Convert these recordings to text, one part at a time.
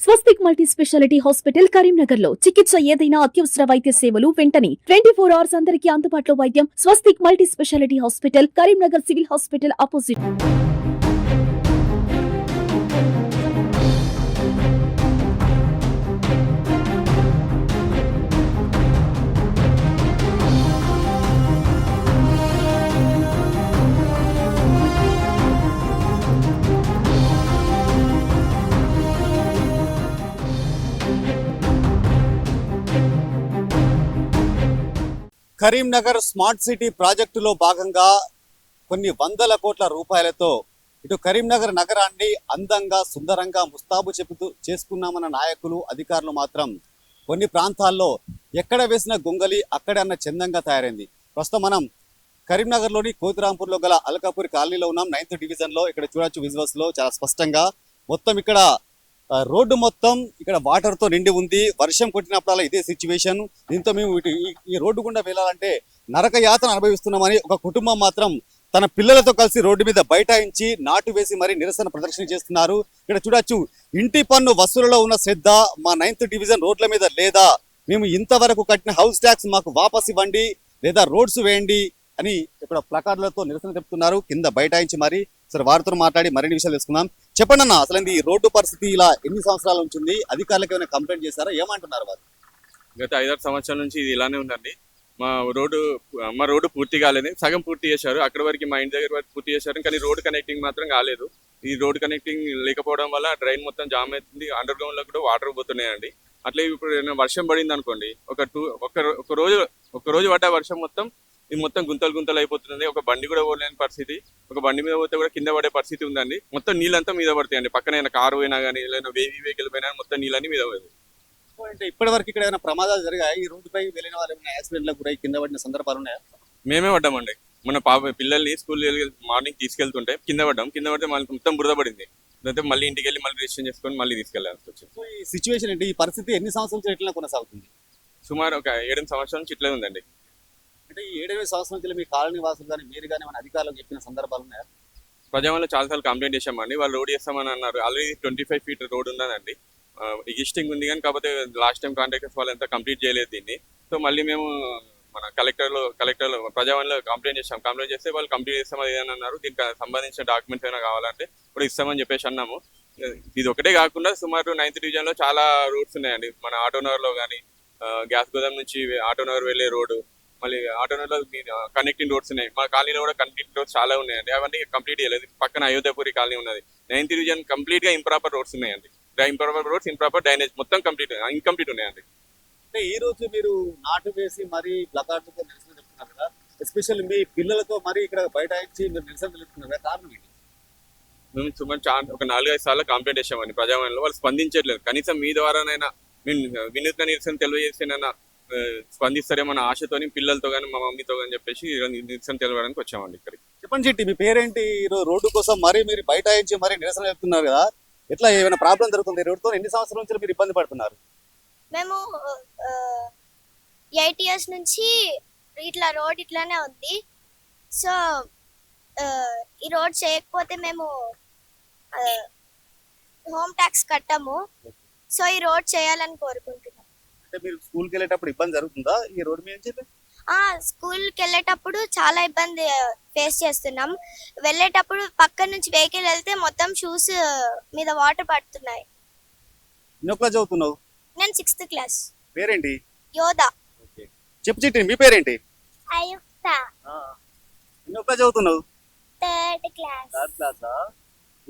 స్వస్తిక్ multi speciality hospital కరీంనగర్లో చికిత్స ఏదైనా అత్యవసర వైద్య సేవలు వెంటనే ట్వంటీ ఫోర్ అవర్స్ అందరికీ అందుబాటులో వైద్యం Swastik multi specialty hospital Karimnagar civil hospital opposite Karimnagar smart city ప్రాజెక్టులో భాగంగా కొన్ని వందల కోట్ల రూపాయలతో ఇటు కరీంనగర్ నగరాన్ని అందంగా సుందరంగా ముస్తాబు చెబుతూ చేసుకున్నామన్న నాయకులు అధికారులు మాత్రం కొన్ని ప్రాంతాల్లో ఎక్కడ వేసిన గొంగలి అక్కడే అన్న చందంగా తయారైంది. ప్రస్తుతం మనం కరీంనగర్లోని కోతిరాంపూర్లో గల అలకాపూర్ కాలనీలో ఉన్నాం. నైన్త్ డివిజన్లో ఇక్కడ చూడొచ్చు విజువల్స్లో చాలా స్పష్టంగా. మొత్తం ఇక్కడ రోడ్డు మొత్తం ఇక్కడ వాటర్తో నిండి ఉంది. వర్షం కొట్టినప్పుడల్లా ఇదే సిచ్యువేషన్ దీంతో మేము ఈ- రోడ్డు గుండా వెళ్ళాలంటే నరక యాతన అనుభవిస్తున్నామని ఒక కుటుంబం మాత్రం తన పిల్లలతో కలిసి రోడ్డు మీద బైఠాయించి నాటు వేసి మరీ నిరసన ప్రదర్శన చేస్తున్నారు. ఇక్కడ చూడొచ్చు ఇంటి పన్ను వసూలలో ఉన్న శ్రద్ధ మా నైన్త్ డివిజన్ రోడ్ల మీద లేదా? మేము ఇంతవరకు కట్టిన హౌస్ ట్యాక్స్ మాకు వాపస్ ఇవ్వండి లేదా రోడ్స్ వేయండి అని ఇక్కడ ప్లకార్డులతో నిరసన చెప్తున్నారు. కింద బైఠాయించి మరి సరే వారితో మాట్లాడి మరిన్ని విషయాలు తెలుసుకుందాం. చెప్పండి అన్న అసలు ఈ రోడ్డు పరిస్థితి ఇలా ఎన్ని సంవత్సరాల నుంచి ఉంది? అధికారులకు ఏమైనా కంప్లైంట్ చేశారా? ఏమంటున్నారు వారు గత ఐదారు సంవత్సరాల నుంచి ఇది ఇలానే ఉందండి. మా రోడ్డు మా రోడ్డు పూర్తి కాలేదు. సగం పూర్తి చేశారు. అక్కడ వరకు మా ఇంటి దగ్గర వరకు పూర్తి చేశారు. కానీ రోడ్ కనెక్టింగ్ మాత్రం కాలేదు. ఈ రోడ్ కనెక్టింగ్ లేకపోవడం వల్ల డ్రైన్ మొత్తం జామ్ అవుతుంది. అండర్ గ్రౌండ్లో కూడా వాటర్ పోతున్నాయండి. అట్లే ఇప్పుడు వర్షం పడింది అనుకోండి ఒక టూ ఒక ఒక రోజు ఒక రోజు పడ్డ వర్షం మొత్తం ఇది మొత్తం గుంతలు గుంతలు అయిపోతుంది ఒక బండి కూడా పోలేని పరిస్థితి. ఒక బండి మీద పోతే కూడా కింద పడే పరిస్థితి ఉందండి. మొత్తం నీళ్ళంతా మీద పడతాయండి. పక్కన ఏమైనా కారు పోయినా కానీ లేదా వేవి వెహికల్ పోయినా మొత్తం నీళ్ళని మీద పడతాయి. అంటే ఇప్పటి వరకు ఇక్కడ ఏమైనా ప్రమాదాలు జరిగాయి? ఈ రోడ్డుపై వెళ్ళిన వాళ్ళు ఏమైనా యాక్సిడెంట్లకు గురై కింద పడిన సందర్భాలు ఉన్నాయా? మేమే పడ్డామండి. మన పాప పిల్లల్ని స్కూల్ మార్నింగ్ తీసుకెళ్తుంటే కింద పడ్డాం. కింద పడితే మళ్ళీ మొత్తం బురద పడింది. అయితే మళ్ళీ ఇంటికి వెళ్ళి మళ్ళీ రిజిస్ట్రేషన్ చేసుకొని మళ్ళీ తీసుకెళ్ళాల్సి వచ్చింది. ఈ సిచ్యువేషన్ ఏంటి? ఈ పరిస్థితి ఎన్ని సంవత్సరాల నుంచి ఎట్లా కొనసాగుతుంది? సుమారు ఒక ఏడు సంవత్సరాల నుంచి ఇట్లే ఉందండి. అంటే ఈ ఏడెనిమిది సంవత్సరాల నుంచి మీ కాలనీ వాసులు కానీ మీరు కానీ మన అధికారులకు చెప్పిన సందర్భాలు ఉన్నాయా? ప్రజావాళ్ళు చాలాసార్లు కంప్లైంట్ చేశామండి. వాళ్ళు రోడ్ చేస్తామని అన్నారు. Already twenty five feet road ఉన్నదండి ఎగ్జిస్టింగ్ ఉంది కానీ కాకపోతే లాస్ట్ టైం కాంట్రాక్టర్స్ వాళ్ళు ఎంత కంప్లీట్ చేయలేదు దీన్ని. సో మళ్ళీ మేము మన కలెక్టర్లో కలెక్టర్లో ప్రజావాణిలో కంప్లైంట్ చేసాం కంప్లైంట్ చేస్తే వాళ్ళు కంప్లీట్ చేస్తామని ఏదని అన్నారు. దీనికి సంబంధించిన డాక్యుమెంట్స్ ఏమైనా కావాలంటే ఇప్పుడు ఇస్తామని చెప్పేసి అన్నాము. ఇది ఒకటే కాకుండా సుమారు నైన్త్ డివిజన్లో చాలా రూట్స్ ఉన్నాయండి. మన ఆటోనగర్లో కానీ గ్యాస్ గోదాం నుంచి ఆటోనగర్ వెళ్ళే రోడ్డు మళ్ళీ ఆటోనగర్లో కనెక్టింగ్ రోడ్స్ ఉన్నాయి. మా కాలనీలో కూడా కనెక్టింగ్ రోడ్స్ చాలా ఉన్నాయండి. అవన్నీ కంప్లీట్ చేయలేదు. పక్కన అయోధ్యపురి కాలనీ ఉన్నది. నైన్త్ డివిజన్ కంప్లీట్గా ఇంప్రాపర్ రోడ్స్ ఉన్నాయండి. ఇంప్రాపర్ రోడ్స్ ఇంప్రాపర్ డ్రైనేజ్ మొత్తం కంప్లీట్ ఇన్కంప్లీట్ ఉన్నాయండి. అంటే ఈ రోజు మీరు నాటు వేసి మరి ప్లకార్డుతో నిరసన చెప్తున్నారు కదా. ఎస్పెషల్ మీ పిల్లలతో మరి ఇక్కడ బయట ఇచ్చి మీరు నిరసన తెలుపుతున్నారు. కదా కారణం ఏంటి? మేము సుమారు చాలా ఒక నాలుగైదు సార్లు కంప్లైంట్ చేసామండి ప్రజావాణిలో వాళ్ళు స్పందించట్లేదు. కనీసం మీ ద్వారానైనా మేము వినూత్న నిరసన తెలియజేసేనైనా ఆ, స్పందిస్తారేమన్న ఆశతోని పిల్లలతో కానీ మా మమ్మీతో కానీ చెప్పేసి నిరసన తెలవడానికి వచ్చామండి ఇక్కడికి. చెప్పండి చిట్టి మీ పేరేంటి? రోడ్డు కోసం మరి మీరు బయట ఇచ్చి మరి నిరసన చెప్తున్నారు కదా ఎట్లా ఏమైనా ప్రాబ్లం జరుగుతుంది? ఈ రోడ్డుతో ఎన్ని సంవత్సరాల నుంచి మీరు ఇబ్బంది పడుతున్నారు? మేము ఎయిట్ ఇయర్స్ నుంచి ఇట్లా రోడ్ ఇట్లానే ఉంది. సో ఈ రోడ్ చేయకపోతే మేము హోమ్ ట్యాక్స్ కట్టము. సో ఈ రోడ్ చేయాలని కోరుకుంటున్నాం. అంటే మీరు స్కూల్కి వెళ్ళేటప్పుడు ఇబ్బంది జరుగుతుందా ఈ రోడ్డు మీద నుంచి? ఆ స్కూల్కి వెళ్ళేటప్పుడు చాలా ఇబ్బంది ఫేస్ చేస్తున్నాం. వెళ్ళేటప్పుడు పక్క నుంచి వెహికల్ వెళ్తే మొత్తం షూస్ మీద వాటర్ పడుతున్నాయి. ఎన్నో చదువుతున్నావు? నేను సిక్స్త్ క్లాస్ పేరేంటి? యోధా. చెప్పు చిట్టి మీ పేరేంటి? అయుక్త ఎన్నో చదువుతున్నావు? థర్డ్ క్లాస్ థర్డ్ క్లాసా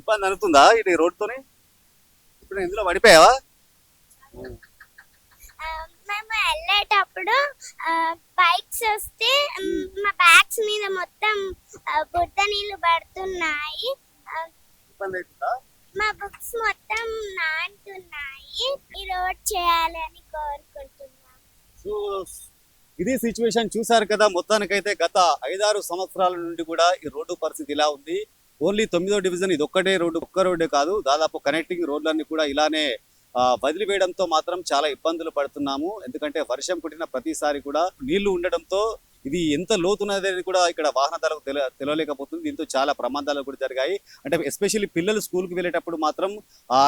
ఇబ్బంది అనుకుందా ఇది రోడ్డుతోని? ఇప్పుడు ఇందులో పడిపోయావా? మేము వెళ్ళేటప్పుడు బైక్స్ వస్తే మ్, బ్యాగ్స్ మీద మొత్తం బురద నీళ్ళు పడుతున్నాయి. మా బుక్స్ మొత్తం నాంటున్నాయి. ఈ రోడ్ చేయాలని కోరుకుంటున్నాం. సో ఇది సిచ్యువేషన్ చూసారు కదా మొత్తానికైతే గత ఐదారు సంవత్సరాల నుండి కూడా ఈ రోడ్డు పరిస్థితి ఇలా ఉంది. ఓన్లీ తొమ్మిదో డివిజన్ ఇది ఒక్కటే రోడ్డు ఒక్క రోడ్డే కాదు. దాదాపు కనెక్టింగ్ రోడ్లన్నీ కూడా ఇలానే వదిలివేయడంతో మాత్రం చాలా ఇబ్బందులు పడుతున్నాము. ఎందుకంటే వర్షం కుట్టిన ప్రతిసారి కూడా నీళ్ళు ఉండడంతో ఇది ఎంత లోతున్నది కూడా ఇక్కడ వాహనదారులకు తెల తెలియలేకపోతుంది దీంతో చాలా ప్రమాదాలు కూడా జరిగాయి. అంటే ఎస్పెషల్లీ పిల్లలు స్కూల్కి వెళ్ళేటప్పుడు మాత్రం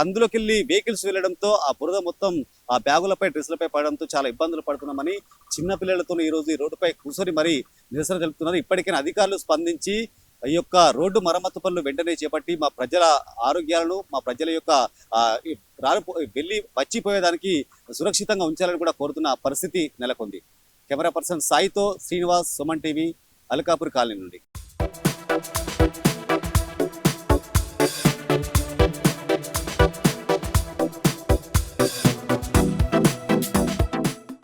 అందులోకి వెళ్ళి వెహికల్స్ వెళ్ళడంతో ఆ బురద మొత్తం ఆ బ్యాగులపై డ్రెస్సులపై పడడంతో చాలా ఇబ్బందులు పడుతున్నామని చిన్న పిల్లలతో ఈ రోజు ఈ రోడ్డుపై కూర్చొని మరీ నిరసన తెలుపుతున్నారు. ఇప్పటికైనా అధికారులు స్పందించి ఈ యొక్క రోడ్డు మరమ్మతు పనులు వెంటనే చేపట్టి మా ప్రజల ఆరోగ్యాలను మా ప్రజల యొక్క రాను వెళ్ళి వచ్చిపోయేదానికి సురక్షితంగా ఉంచాలని కూడా కోరుతున్న పరిస్థితి నెలకొంది. కెమెరా పర్సన్ సాయితో శ్రీనివాస్ సుమన్ టీవీ అలకాపూర్ కాలనీ నుండి.